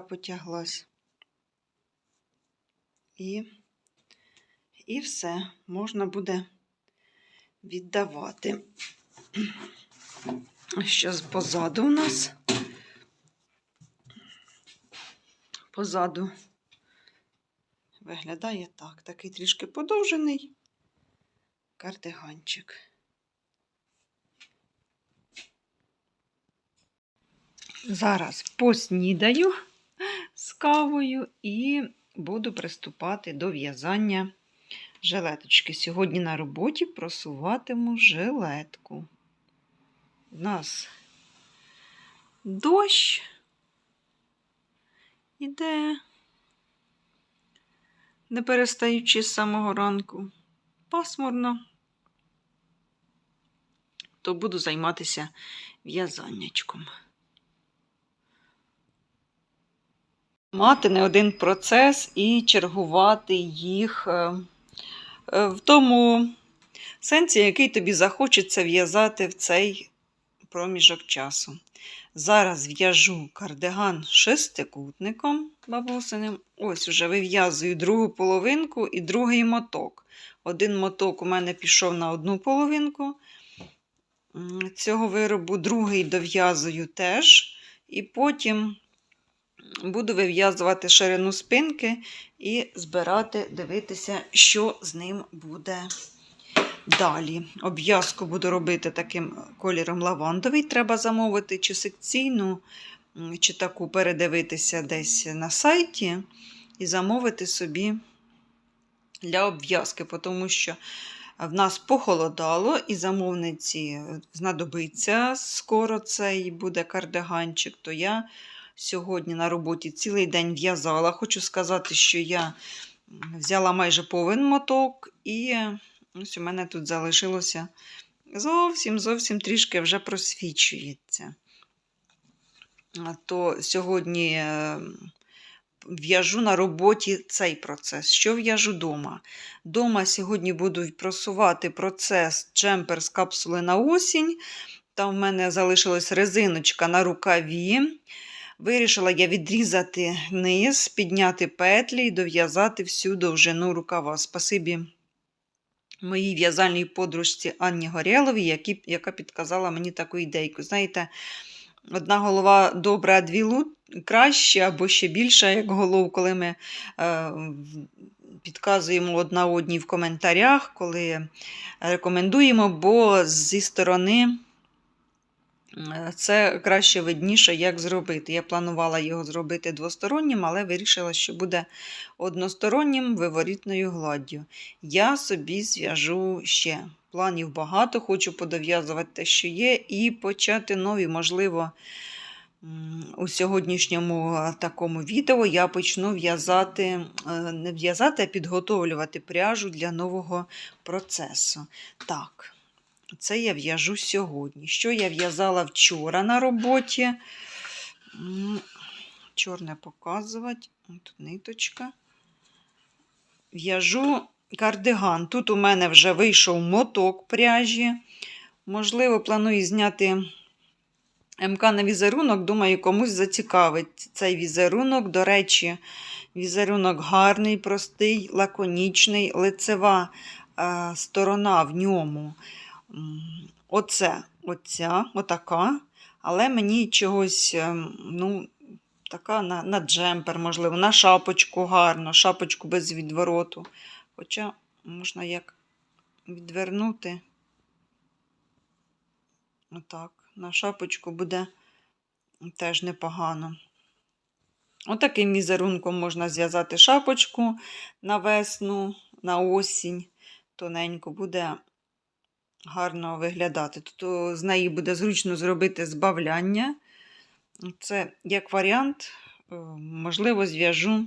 потяглась. І, і все, можна буде віддавати. Що позаду у нас? Позаду виглядає так. Такий трішки подовжений кардиганчик. Зараз поснідаю з кавою і буду приступати до в'язання жилеточки. Сьогодні на роботі просуватиму жилетку. У нас дощ іде, не перестаючи з самого ранку. Пасмурно, то буду займатися в'язаннячком. Мати не один процес і чергувати їх е, е, в тому сенсі, який тобі захочеться в'язати в цей проміжок часу. Зараз в'яжу кардиган шестикутником бабусиним. Ось уже вив'язую другу половинку і другий моток. Один моток у мене пішов на одну половинку. Цього виробу другий дов'язую теж. І потім буду вив'язувати ширину спинки і збирати, дивитися, що з ним буде далі. Обв'язку буду робити таким кольором лавандовий. Треба замовити чи секційну, чи таку передивитися десь на сайті і замовити собі для обв'язки, тому що в нас похолодало, і замовниці знадобиться скоро цей буде кардиганчик, то я сьогодні на роботі цілий день в'язала. Хочу сказати, що я взяла майже повен моток, і ось у мене тут залишилося зовсім зовсім трішки вже просвічується. То сьогодні в'яжу на роботі цей процес. Що в'яжу вдома? Дома сьогодні буду просувати процес джемпер з капсули на осінь. Там в мене залишилась резиночка на рукаві. Вирішила я відрізати низ, підняти петлі і дов'язати всю довжину рукава. Спасибі моїй в'язальній подружці Анні Горєловій, яка підказала мені таку ідейку. Знаєте, одна голова добра, а дві лут краще або ще більша, як голов, коли ми е, підказуємо одна одній в коментарях, коли рекомендуємо, бо зі сторони. Е, Це краще видніше, як зробити. Я планувала його зробити двостороннім, але вирішила, що буде одностороннім виворітною гладдю. Я собі зв'яжу ще. Планів багато, хочу подов'язувати те, що є, і почати нові. Можливо, у сьогоднішньому е, такому відео я почну в'язати, е, не в'язати, а підготовлювати пряжу для нового процесу. Так. Це я в'яжу сьогодні. Що я в'язала вчора на роботі? Чорне показувати. Тут ниточка. В'яжу кардиган. Тут у мене вже вийшов моток пряжі. Можливо, планую зняти МК на візерунок. Думаю, комусь зацікавить цей візерунок. До речі, візерунок гарний, простий, лаконічний, лицева е, сторона в ньому. Оце, оця, отака. Але мені чогось, ем, ну, така на, на джемпер, можливо, на шапочку гарно, шапочку без відвороту. Хоча можна як відвернути. Отак, на шапочку буде теж непогано. Отаким візерунком можна зв'язати шапочку на весну, на осінь. Тоненько буде гарно виглядати. Тут з неї буде зручно зробити збавляння. Це як варіант, можливо, зв'яжу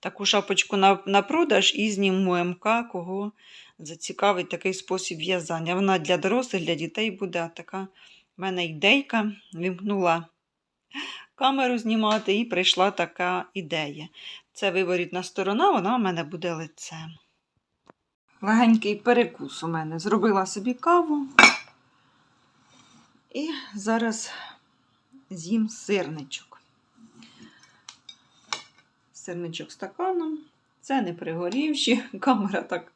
таку шапочку на, на продаж і зніму МК, кого зацікавить такий спосіб в'язання. Вона для дорослих, для дітей буде така в мене ідейка. Вімкнула камеру знімати, і прийшла така ідея. Це виворітна сторона, вона в мене буде лицем. Легенький перекус у мене. Зробила собі каву. І зараз з'їм сирничок. сирничок стаканом. Це не пригорівші. Камера так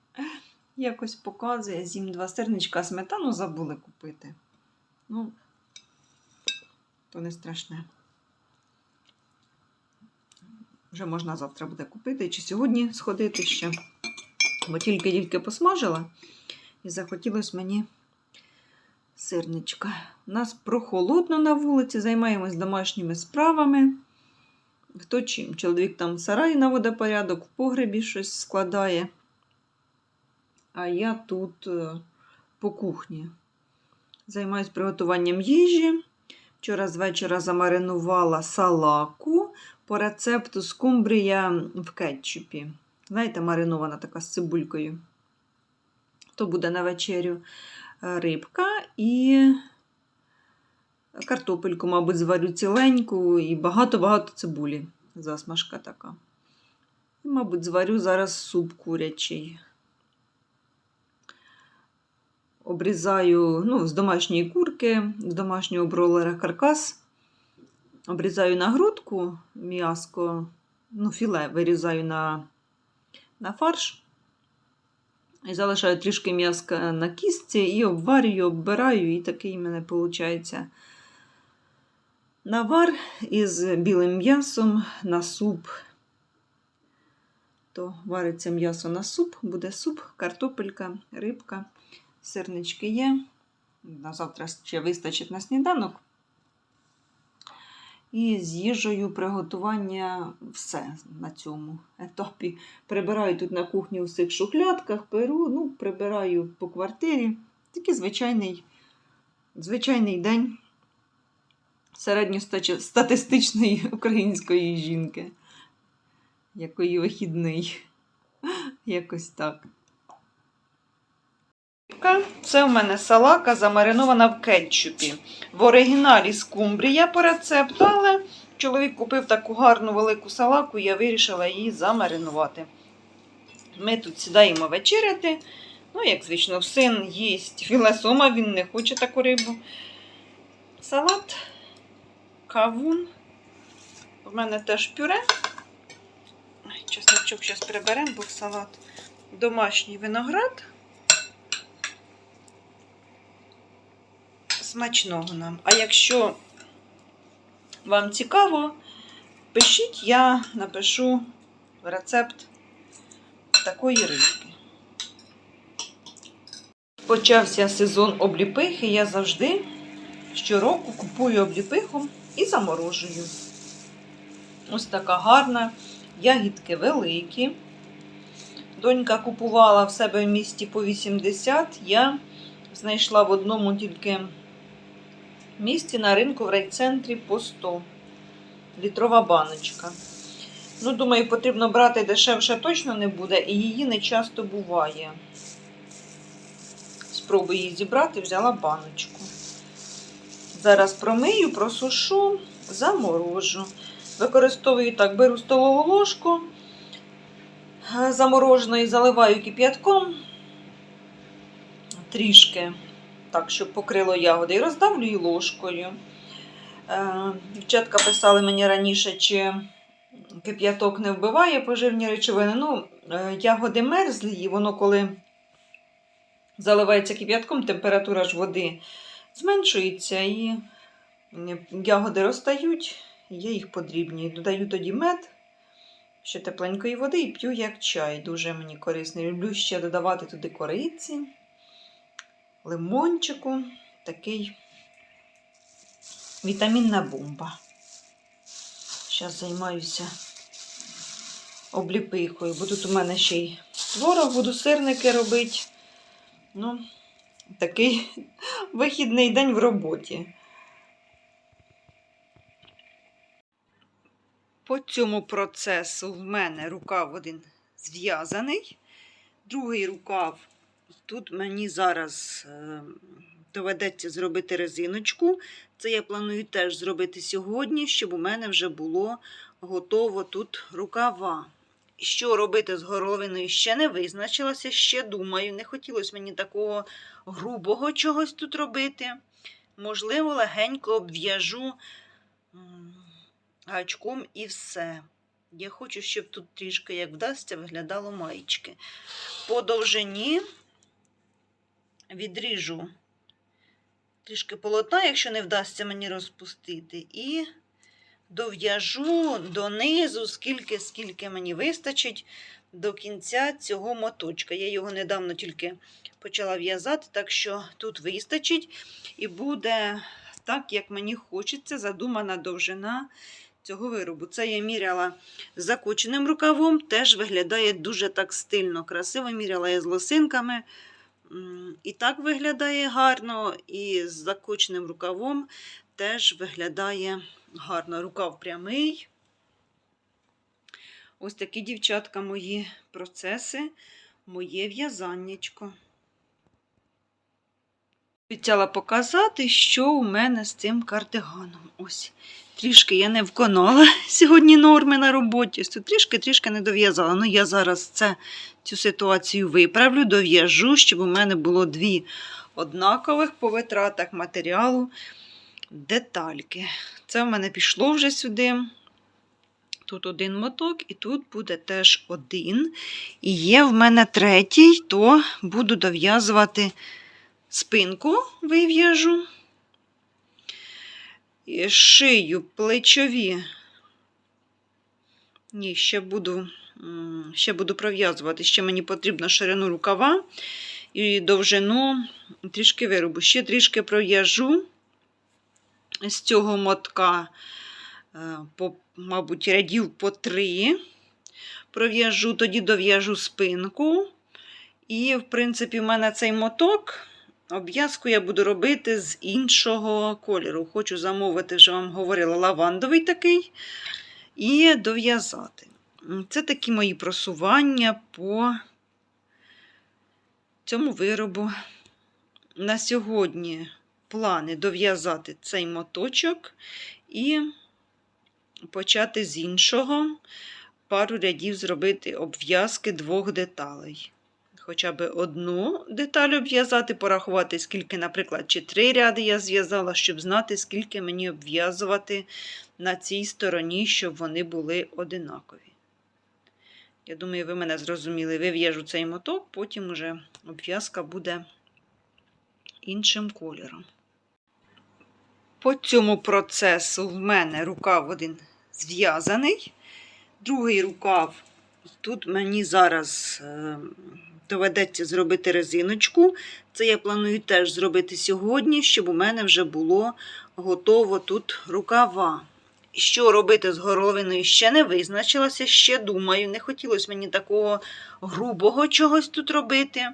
якось показує. З'їм два сирничка, сметану забули купити. Ну, то не страшне. Вже можна завтра буде купити, чи сьогодні сходити ще. Бо тільки-тільки посмажила і захотілося мені сирничка. У нас прохолодно на вулиці, займаємось домашніми справами. Хто чим? Чоловік там в сараї наводить порядок, в погребі щось складає. А я тут е, по кухні. Займаюсь приготуванням їжі. Вчора з вечора замаринувала салаку по рецепту скумбрія в кетчупі. Знаєте, маринована така з цибулькою. То буде на вечерю е, рибка і картопельку, мабуть, зварю ціленьку і багато-багато цибулі. Засмажка така. І, мабуть, зварю зараз суп курячий. Обрізаю ну, з домашньої курки, з домашнього бролера каркас. Обрізаю на грудку м'яско, ну, філе вирізаю на, на фарш. І залишаю трішки м'яска на кістці і обварюю, оббираю, і такий в мене виходить навар із білим м'ясом на суп. То вариться м'ясо на суп, буде суп, картопелька, рибка, сирнички є. На завтра ще вистачить на сніданок. І з їжею приготування все на цьому етапі. Прибираю тут на кухні у всіх шухлядках, перу, ну, прибираю по квартирі. Такий звичайний, звичайний день середньостатистичної української жінки. Якої вихідний. Якось так. Це у мене салака замаринована в кетчупі. В оригіналі скумбрія по рецепту, але чоловік купив таку гарну велику салаку, я вирішила її замаринувати. Ми тут сідаємо вечеряти. Ну, як звично, син їсть філе сома, він не хоче таку рибу. Салат, кавун. У мене теж пюре. Чесночок зараз приберемо, бо салат. Домашній виноград. Смачного нам. А якщо вам цікаво, пишіть, я напишу рецепт такої рибки. Почався сезон обліпихи, я завжди щороку купую обліпиху і заморожую. Ось така гарна, ягідки великі. Донька купувала в себе в місті по 80, я знайшла в одному тільки місці на ринку в райцентрі по 100. Літрова баночка. Ну, думаю, потрібно брати дешевше точно не буде, і її не часто буває. Спробую її зібрати, взяла баночку. Зараз промию, просушу, заморожу. Використовую так, беру столову ложку замороженої, заливаю кип'ятком трішки так, щоб покрило ягоди, і роздавлюю ложкою. Е, Дівчатка писали мені раніше, чи кип'яток не вбиває поживні речовини. Ну, е, ягоди мерзлі, і воно, коли заливається кип'ятком, температура ж води зменшується, і ягоди розтають, я їх подрібнюю. Додаю тоді мед. Ще тепленької води і п'ю як чай. Дуже мені корисний. Люблю ще додавати туди кориці лимончику. Такий вітамінна бомба. Зараз займаюся обліпихою. Бо тут у мене ще й творог, буду сирники робити. Ну, такий вихідний день в роботі. По цьому процесу в мене рукав один зв'язаний, другий рукав Тут мені зараз е, доведеться зробити резиночку. Це я планую теж зробити сьогодні, щоб у мене вже було готово тут рукава. Що робити з горловиною ще не визначилася, ще думаю. Не хотілося мені такого грубого чогось тут робити. Можливо, легенько обв'яжу гачком і все. Я хочу, щоб тут трішки, як вдасться, виглядало маєчки. По довжині відріжу трішки полотна, якщо не вдасться мені розпустити, і дов'яжу донизу, скільки, скільки мені вистачить до кінця цього моточка. Я його недавно тільки почала в'язати, так що тут вистачить і буде так, як мені хочеться, задумана довжина цього виробу. Це я міряла з закоченим рукавом, теж виглядає дуже так стильно, красиво. Міряла я з лосинками. І так виглядає гарно, і з закоченим рукавом теж виглядає гарно. Рукав прямий. Ось такі, дівчатка, мої процеси, моє в'язаннячко. Обіцяла показати, що у мене з цим кардиганом. Ось. Трішки я не виконала сьогодні норми на роботі. Трішки-трішки не дов'язала. Ну, я зараз це, цю ситуацію виправлю, дов'яжу, щоб у мене було дві однакових по витратах матеріалу детальки. Це в мене пішло вже сюди. Тут один моток, і тут буде теж один. І є в мене третій, то буду дов'язувати спинку, вив'яжу. Шию, плечові. Ні, ще буду, ще буду пров'язувати. Ще мені потрібно ширину рукава і довжину трішки виробу. Ще трішки пров'яжу з цього мотка, е, по, мабуть, рядів по три. Пров'яжу, тоді дов'яжу спинку. І, в принципі, в мене цей моток. Обв'язку я буду робити з іншого кольору. Хочу замовити, вже вам говорила, лавандовий такий, і дов'язати. Це такі мої просування по цьому виробу. На сьогодні плани дов'язати цей моточок і почати з іншого пару рядів зробити обв'язки двох деталей хоча б одну деталь обв'язати, порахувати, скільки, наприклад, чи три ряди я зв'язала, щоб знати, скільки мені обв'язувати на цій стороні, щоб вони були одинакові. Я думаю, ви мене зрозуміли. Вив'яжу цей моток, потім уже обв'язка буде іншим кольором. По цьому процесу в мене рукав один зв'язаний, другий рукав. Тут мені зараз е, доведеться зробити резиночку. Це я планую теж зробити сьогодні, щоб у мене вже було готово тут рукава. Що робити з горловиною ще не визначилася, ще думаю. Не хотілося мені такого грубого чогось тут робити.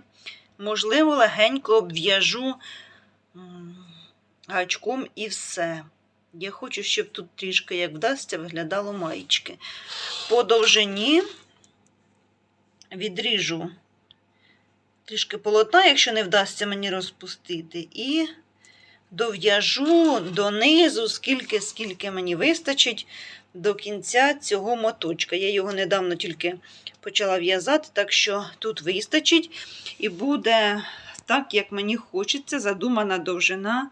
Можливо, легенько обв'яжу гачком і все. Я хочу, щоб тут трішки, як вдасться, виглядало маєчки. По довжині відріжу трішки полотна, якщо не вдасться мені розпустити, і дов'яжу донизу, скільки, скільки мені вистачить до кінця цього моточка. Я його недавно тільки почала в'язати, так що тут вистачить, і буде так, як мені хочеться, задумана довжина.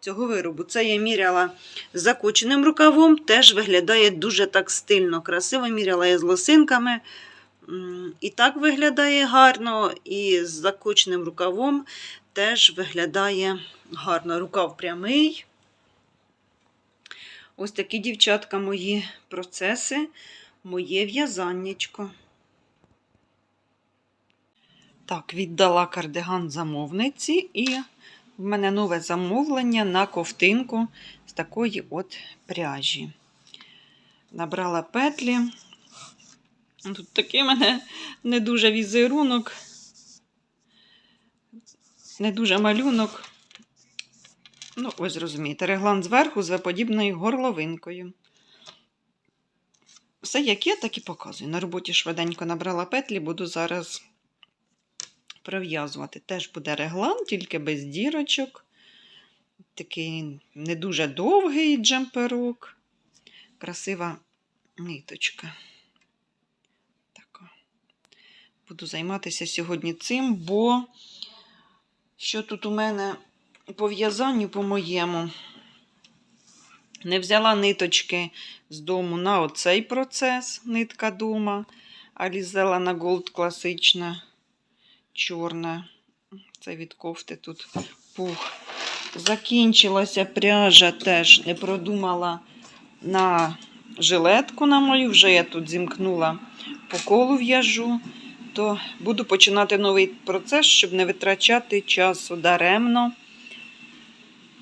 Цього виробу. Це я міряла з закоченим рукавом, теж виглядає дуже так стильно, красиво. Міряла я з лосинками. І так виглядає гарно, і з закоченим рукавом теж виглядає гарно. Рукав прямий. Ось такі, дівчатка, мої процеси, моє в'язаннячко. Так, віддала кардиган замовниці, і в мене нове замовлення на ковтинку з такої от пряжі. Набрала петлі. Тут такий мене не дуже візерунок, не дуже малюнок. Ну, ось розумієте, реглан зверху з веподібною горловинкою. Все, як є, так і показую. На роботі швиденько набрала петлі, буду зараз пров'язувати. Теж буде реглан, тільки без дірочок. Такий не дуже довгий джемперок. Красива ниточка. Така. Буду займатися сьогодні цим, бо що тут у мене по в'язанню по моєму? Не взяла ниточки з дому на оцей процес, нитка дома, а взяла на голд класична, чорна. Це від кофти тут пух. Закінчилася пряжа теж не продумала на жилетку на мою. Вже я тут зімкнула по колу в'яжу. То буду починати новий процес, щоб не витрачати часу даремно.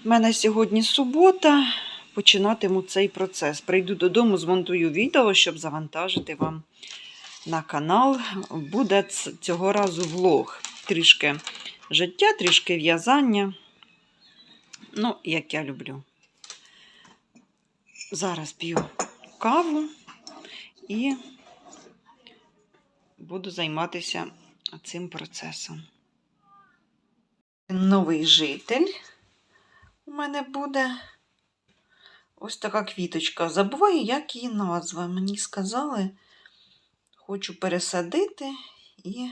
У мене сьогодні субота. Починатиму цей процес. Прийду додому, змонтую відео, щоб завантажити вам на канал. Буде цього разу влог. Трішки життя, трішки в'язання. Ну, як я люблю. Зараз п'ю каву і буду займатися цим процесом. Новий житель у мене буде ось така квіточка. Забуваю, як її назва. Мені сказали, хочу пересадити і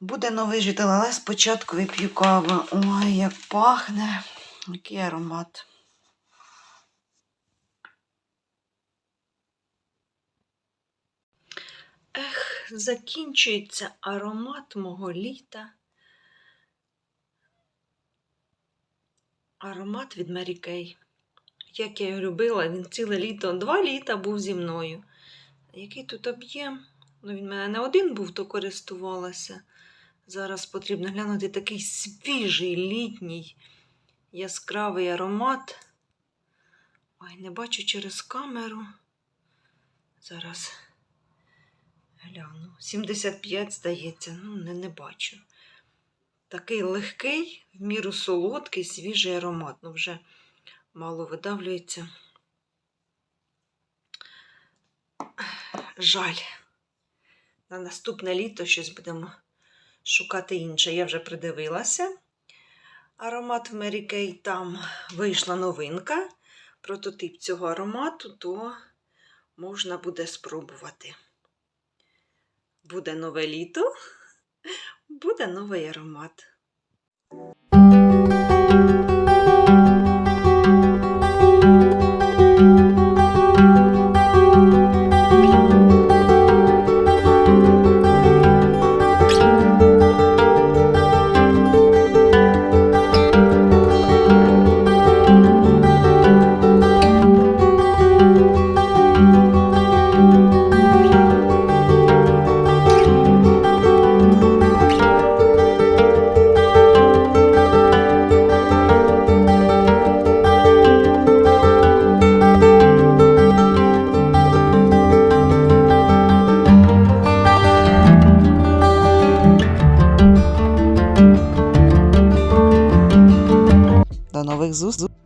буде новий житель, але спочатку вип'ю каву. Ой, як пахне, який аромат. Закінчується аромат мого літа. Аромат від Мері Кей. Як я його любила, він ціле літо, два літа був зі мною. Який тут об'єм? Ну, він в мене не один був, то користувалася. Зараз потрібно глянути такий свіжий літній яскравий аромат. Ой, не бачу через камеру. Зараз гляну. 75, здається, ну не, не бачу. Такий легкий, в міру солодкий, свіжий аромат. Ну, вже мало видавлюється. Жаль. На наступне літо щось будемо шукати інше. Я вже придивилася. Аромат в Mary Kay. Там вийшла новинка. Прототип цього аромату, то можна буде спробувати. Буде нове літо, буде новий аромат.